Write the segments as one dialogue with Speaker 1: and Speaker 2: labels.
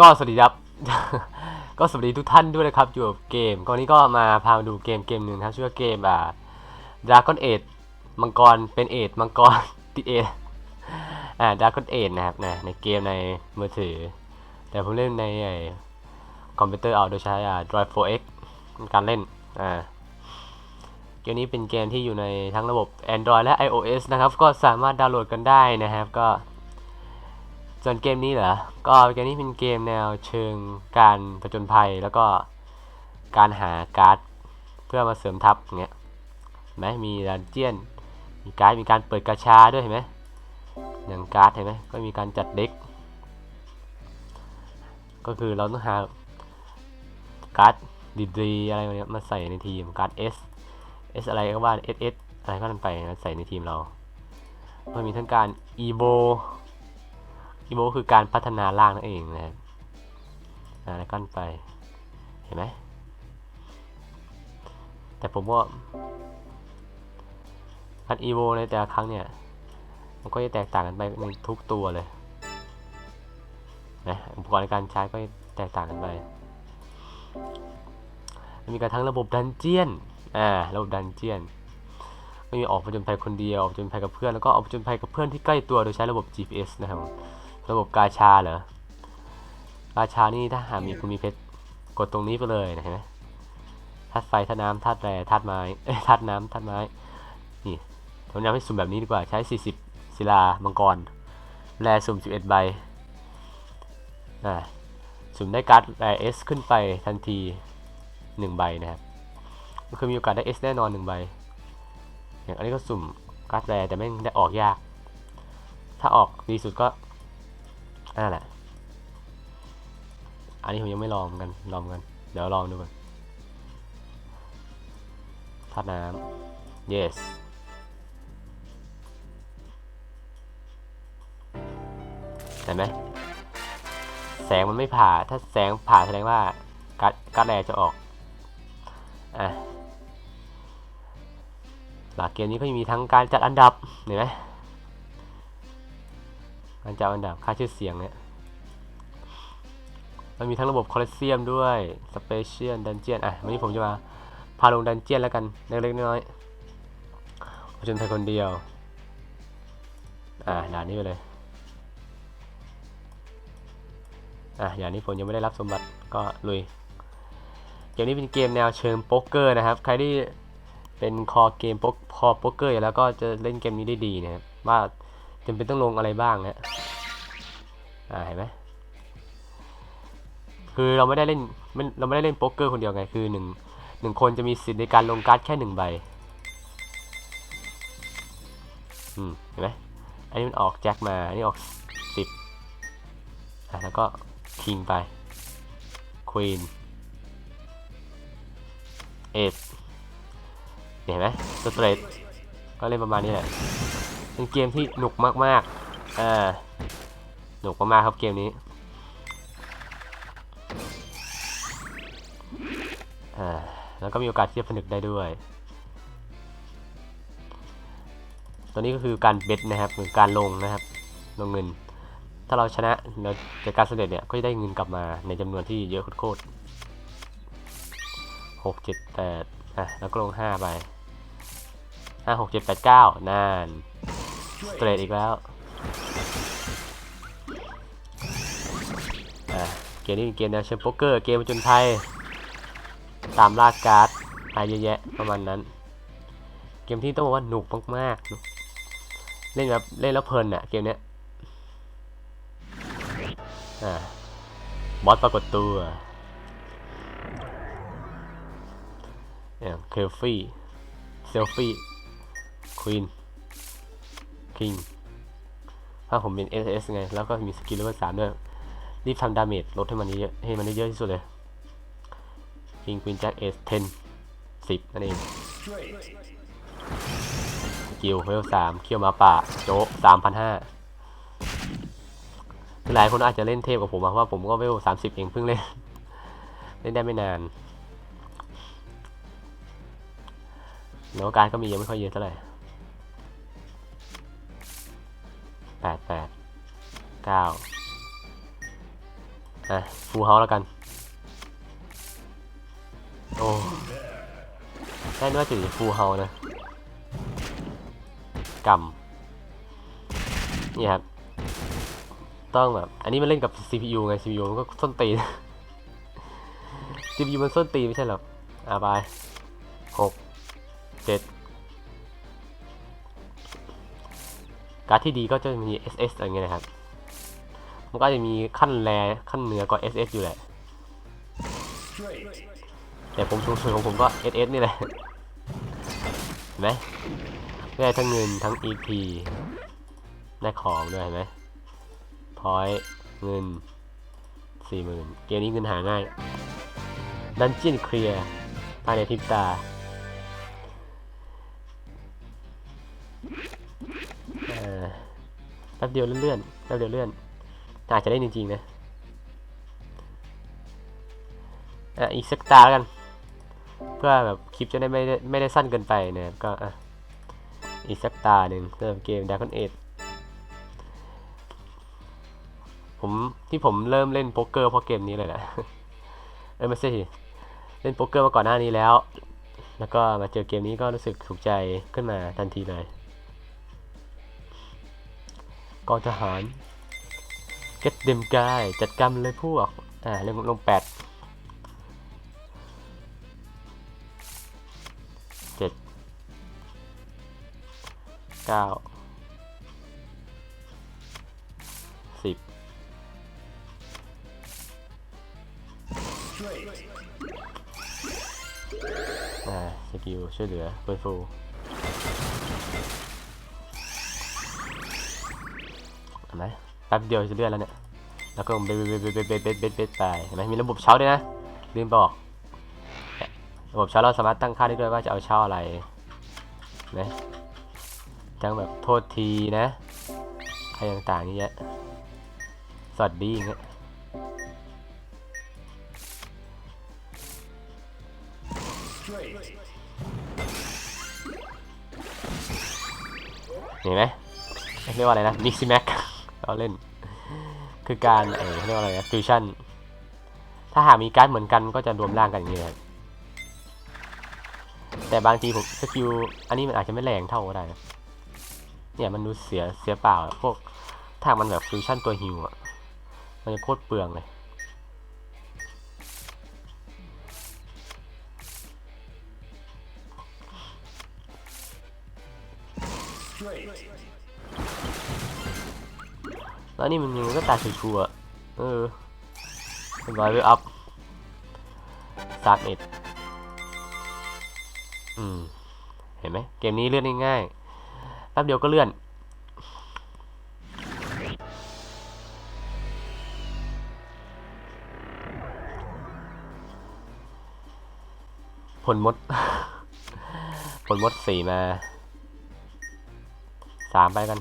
Speaker 1: ก็สวัสดีครับ ก็สวัสดีทุกท่านด้วยนะครับอยู่กับเกมก่อนนี้ก็มาพามาดูเกมเกมหนึ่งครับชื่อว่าเกมอ่า Dragon Age มังกรเป็นเอดมังกรติเอดอ่า Dragon Age นะครับนะในเกมในมือถือ แต่ผมเล่นในคอมพิวเตอร์เอาโดยใช้อ่า Drive 4X การเล่นอ่าเกมนี้เป็นเกมที่อยู่ในทั้งระบบ Android และ iOS นะครับ ก็สามารถดาวน์โหลดกันได้นะครับ ก็ ส่วนเกมนี้เหรอ ก็เกมนี้เป็นเกมแนวเชิงการผจญภัยแล้วก็การหาการ์ดเพื่อมาเสริมทัพอย่างเงี้ยไหมมีดันเจียน มีการ์ด มีการเปิดกาชาด้วยเห็นไหมอย่างการ์ดเห็นไหมก็มีการจัดเด็ก ก็คือเราต้องหาการ์ดดีๆอะไรเงี้ยมาใส่ในทีมการ์ด S S อะไรก็ว่า SS อะไรก็นั่นไปนะใส่ในทีมเรา มันมีทั้งการ EVO อีโวคือการพัฒนาร่างนั่นเองนะครับอ่าแล้วกันไป เห็นไหม แต่ผมว่าการอีโวในแต่ละครั้งเนี่ย มันก็จะแตกต่างกันไปในทุกตัวเลยนะอุปกรณ์ในการใช้ก็แตกต่างกันไป มีการทั้งระบบดันเจียน อ่า ระบบดันเจียนก็มีออกผจญภัยคนเดียวออกผจญภัยกับเพื่อน แล้วก็ออกผจญภัยกับเพื่อนที่ใกล้ตัวโดยใช้ระบบ GPS นะครับ ระบบกาชาเหรอกาชานี่ถ้าหากมีคุณมีเพชรกดตรงนี้ไปเลยนะเห็นไหมธาตุไฟธาตุน้ำธาตุแร่ธาตุไม้เอ้ยธาตุน้ำธาตุไม้นี่ผมแนะนำให้สุ่มแบบนี้ดีกว่าใช้ 40ศิลามังกรแร่สุ่ม 11 ใบอ่าสุ่มได้การ์ดแร่ S ขึ้นไปทันที 1 ใบนะครับก็คือมีโอกาสได้ S แน่นอน 1 ใบ อย่างอันนี้ก็สุ่มการ์ดแร่แต่ไม่งได้ออกยาก ถ้าออกดีสุดก็ นั่นแหละ อันนี้ผมยังไม่ลองกัน ลองกัน เดี๋ยวลองดูก่อนธาตุน้ำ yes เห็นไหมแสงมันไม่ผ่า ถ้าแสงผ่าแสดงว่าการ์ดการ์ดแรจะออก อะหลักเกมนี้ก็จะมีทั้งการจัดอันดับ เห็นไหม การจัดอันดับค่าชื่อเสียงเนี่ยมันมีทั้งระบบคอลเซียมด้วยสเปเชียลดันเจียนอะวันนี้ผมจะมาพาลงดันเจียนแล้วกันเล็กๆน้อยๆผจญภัยคนเดียว อ่าด่านนี้ไปเลยอะอย่างนี้ผมยังไม่ได้รับสมบัติก็ลุย เกมนี้เป็นเกมแนวเชิงโป๊กเกอร์นะครับ ใครที่เป็นคอเกมโป๊กคอโป๊กเกอร์อยู่แล้วก็จะเล่นเกมนี้ได้ดีนะครับว่า จำเป็นต้องลงอะไรบ้างนะอ่าเห็นไหมคือเราไม่ได้เล่นไม่เราไม่ได้เล่นโป๊กเกอร์คนเดียวไงคือหนึ่งหนึ่งคนจะมีสิทธิ์ในการลงการ์ดแค่หนึ่งใบอืมเห็นไหมอันนี้มันออกแจ็คมาอันนี้ออกสิบอะแล้วก็คิงไปควีนเอทเห็นไหมสเตรทก็เล่นประมาณนี้แหละ เป็นเกมที่หนุกมากๆอ่าหนุกมากๆครับเกมนี้อ่าแล้วก็มีโอกาสที่จะผนึกได้ด้วย ตัวนี้ก็คือการเบ็ดนะครับหรือการลงนะครับ ลงเงิน ถ้าเราชนะเราจากการเสด็จเนี่ยก็จะได้เงินกลับมาในจำนวนที่เยอะโคตรหกเจ็ดแปดอะแล้วก็ลงห้าไปห้าหกเจ็ดแปดเก้านาน เตรทอีกแล้วเกมนี้เป็นเกมแนวเชิงโป๊กเกอร์ เกมจญภัยตามล่าการ์ดอะไรเยอะแยะประมาณนั้น เกมที่ต้องบอกว่าหนุกมากๆ เล่นแบบเล่นแล้วเพลินอะเกมเนี้ยบอสปรากฏตัวเคลฟี่ เซลฟี่ ควีน คิงถ้าผมเป็น SS ไง แล้วก็มีสกิลเลเวลสามด้วย รีบทำดาเมจลดให้มันเยอะให้มันเยอะที่สุดเลยคิงควีนแจ็คเอสเทนสิบนั่นเองสกิลเวลสามเคียวมาป่าโจ๊สามพันห้าหลายคนอาจจะเล่นเทพกับผมอะเพราะว่าผมก็เวลสามสิบเองเพิ่งเล่น เล่นได้ไม่นานแล้วการก็มียังไม่ค่อยเยอะเท่าไหร่ ดแปดเก้าอะฟูลเฮาแล้วกัน โอ้ได้ด้วยจุดฟูลเฮานะกำนี่ครับ ต้องแบบ อันนี้มันเล่นกับ CPU ไง CPU มันก็ส้นตีน CPU มันส้นตีนไม่ใช่หรออะไปหกเจ็ด การดที่ดีก็จะมี SS อะไรเงี้ยนะครับ มันก็จะมีขั้นแรขั้นเหนือกว่า SS อยู่แหละ แต่ผมสูงสุดของผมก็ SS นี่แหละเห็นไหมได้ทั้งเงินทั้ง EP ได้ของด้วยเห็นไหมพอยเงินสี่หมื่นเกมนี้เงินหาง่าย ดันเจียนเคลียร์ภายในพริบตา แป๊บเดียวเลื่อนๆแป๊บเดียวเลื่อนอาจจะได้จริงๆนะอะอีกสักตาแล้วกัน เพื่อแบบคลิปจะได้ไม่ได้ไม่ได้สั้นเกินไปนะก็อะอีกสักตาหนึ่งสำหรับเกม Dragon Age ผมที่ผมเริ่มเล่นโป๊กเกอร์เพราะเกมนี้เลยแหละเออไม่ใช่เล่นโป๊กเกอร์มาก่อนหน้านี้แล้ว แล้วก็มาเจอเกมนี้ก็รู้สึกถูกใจขึ้นมาทันทีเลย กองทหาร get them guy จัดการเลยพวก อ่าเรื่องลงแปดเจ็ดเก้าสิบอ่าสกิลช่วยเหลือเฟิร์ฟู ไหมแป๊บเดียวจะเลื่อนแล้วเนี่ย แล้วก็เบ็ดเบ็ดเบ็ดเบ็ดเบ็ดเบ็ดไปเห็นไหมมีระบบเช้าด้วยนะลืมบอกระบบเช้าเราสามารถตั้งค่าได้ด้วยว่าจะเอาเช้าอะไรนะจังแบบโทษทีนะอะไรต่างๆนี่แยะสวัสดีงเงี้ยเห็นไหมเรียกว่าอะไรนะมิกซิแม็ก เราเล่น คือการเออเรียกว่าอะไรนะฟิวชั่น ถ้าหากมีการ์ดเหมือนกันก็จะรวมร่างกันอย่างนี้ครับแต่บางทีผมสกิลอันนี้มันอาจจะไม่แรงเท่าก็ได้นะเนี่ยมันดูเสียเสียเปล่า พวกถ้ามันแบบฟิวชั่นตัวฮิวอะ มันจะโคตรเปลืองเลย แล้วนี่มันยังก็ตาชัวร์เออเป็นไวเวอัพซากเอ็ดอืม เห็นไหมเกมนี้เลื่อนง่ายๆแป๊บเดียวก็เลื่อน ผลมด ผลมดสี่มา สามไปกัน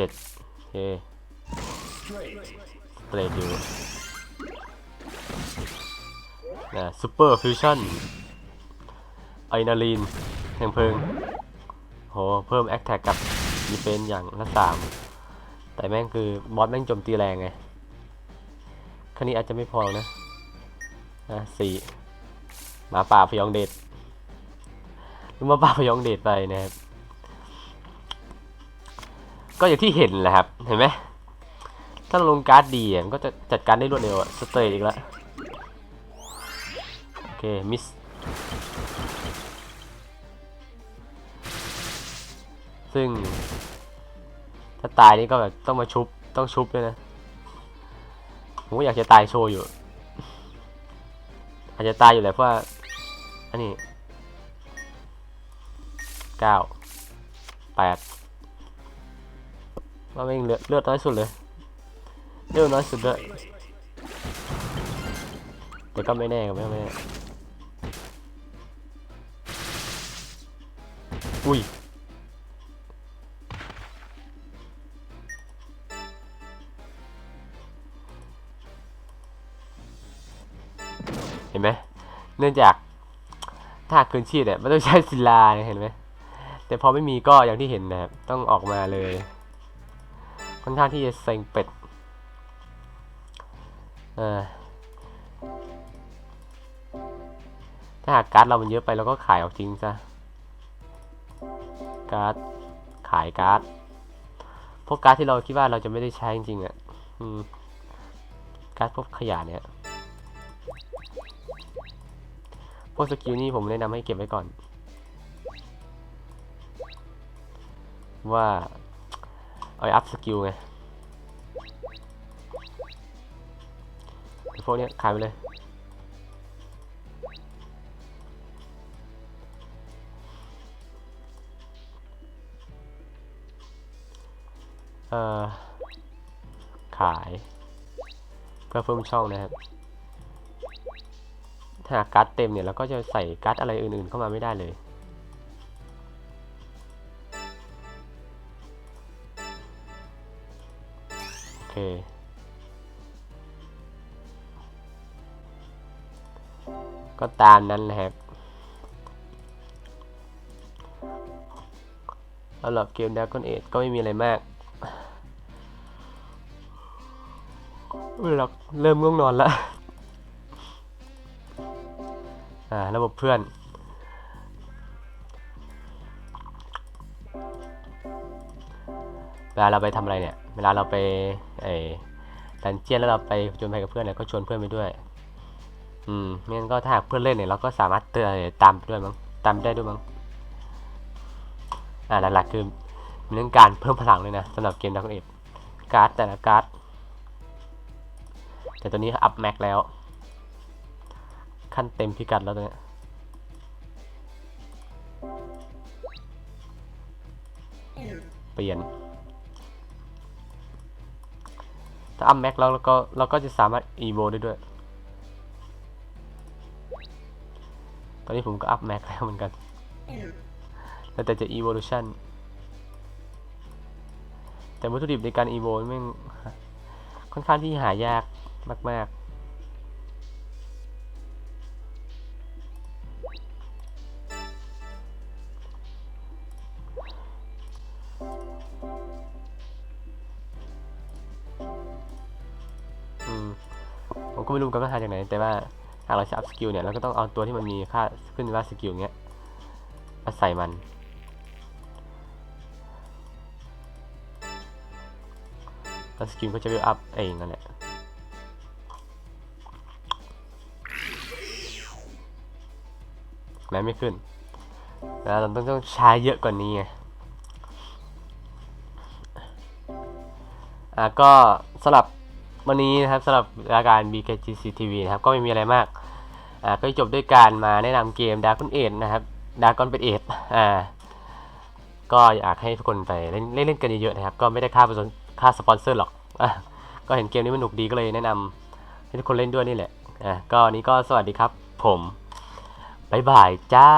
Speaker 1: เจ็ดโอเคเตรทอยู่นะซูเปอร์ฟิวชั่นไอนาลีนแห่งเพลิงโหเพิ่มแอคแท็กกับดีเฟนอย่างละสามแต่แม่งคือบอสแม่งโจมตีแรงไงคันนี้อาจจะไม่พอนะนะสี่หมาป่าพยองเดชหรือหมาป่าพยองเดชไปนะครับ ก็อย่างที่เห็นแหละครับ เห็นไหมถ้าลงการ์ดดีมันก็จะจัดการได้รวดเร็วอะสเตย์อีกแล้วโอเค มิสซึ่ง ถ้าตายนี่ก็แบบต้องมาชุบ ต้องชุบด้วยนะผมอยากจะตายโชว์อยู่ อาจจะตายอยู่แหละเพราะว่าอันนี้เก้าแปด ว่าแม่งเลือดเลือดน้อยสุดเลยเลือดน้อยสุดด้วยแต่ก็ไม่แน่ก็ไม่แน่อุ้ยเห็นไหมเนื่องจากถ้าคืนชีพเนี่ยมันต้องใช้ศิลาเนี่ยเห็นไหมแต่พอไม่มีก็อย่างที่เห็นนะครับต้องออกมาเลย ค่อนข้างที่จะเซ็งเป็ดเออถ้าหากการ์ดเรามันเยอะไปเราก็ขายออกจริงซะ การ์ด ขายการ์ด พวกการ์ดที่เราคิดว่าเราจะไม่ได้ใช้จริงๆอะการ์ดพวกขยะเนี่ย พวกสกิลนี่ผมแนะนำให้เก็บไว้ก่อน ว่า เอาอัพสกิลไงพวกนี้ขายไปเลยเอ่อขายเพื่อเพิ่มช่องนะครับ ถ้าหากการ์ดเต็มเนี่ยเราก็จะใส่การ์ดอะไรอื่นๆเข้ามาไม่ได้เลย คก็ตามนั้นแหละครับสำหรับเกม Dragon Age ก็ไม่มีอะไรมากเวลาเริ่มง่วงนอนแล้ว อ่า ระบบเพื่อนเวลาเราไปทำอะไรเนี่ย เวลาเราไปไอ้ดันเจียนแล้วเราไปจนไปกับเพื่อนเนี่ยก็ชวนเพื่อนไปด้วย อืมไม่งั้นก็ถ้าหากเพื่อนเล่นเนี่ยเราก็สามารถเตือนตามไปด้วยมั้งตามได้ด้วยมั้งอ่าหลักๆคือเรื่องการเพิ่มพลังเลยนะสำหรับเกมดักเอฟการ์ดแต่ละการ์ดแต่ตัวนี้อัพแม็กแล้ว ขั้นเต็มพิกัดแล้วตัวเนี้ยเปลี่ยน ถ้าอัพแม็กแล้วเราก็เราก็จะสามารถอีโวได้ด้วย ตอนนี้ผมก็อัพแม็กแล้วเหมือนกันแล้วแต่จะอีโวลูชันแต่วัตถุดิบในการอีโวม่งค่อนข้างที่หายากมาก ๆ ก็ไม่รู้กันว่าหาจากไหน แต่ว่าหากเราจะอัพสกิลเนี่ยเราก็ต้องเอาตัวที่มันมีค่าขึ้นว่าสกิลเงี้ยมาใส่มัน แล้วสกิลก็จะเวลอัพเองนั่นแหละแม้ไม่ขึ้น แล้วเราต้องต้องใช้เยอะกว่านี้ไงอะก็สำหรับ วันนี้นะครับสำหรับรายการ BKGC TV นะครับก็ไม่มีอะไรมากอ่าก็จบด้วยการมาแนะนำเกม Dragon Age นะครับ Dragon เป็นเอทอ่าก็อยากให้ทุกคนไปเล่นเล่นเล่นกันเยอะๆนะครับ ก็ไม่ได้ค่าสปอนค่าสปอนเซอร์หรอกอะก็เห็นเกมนี้มันหนุกดีก็เลยแนะนำให้ทุกคนเล่นด้วยนี่แหละอะก็วันนี้ก็สวัสดีครับ ผมบ๊ายบายจ้า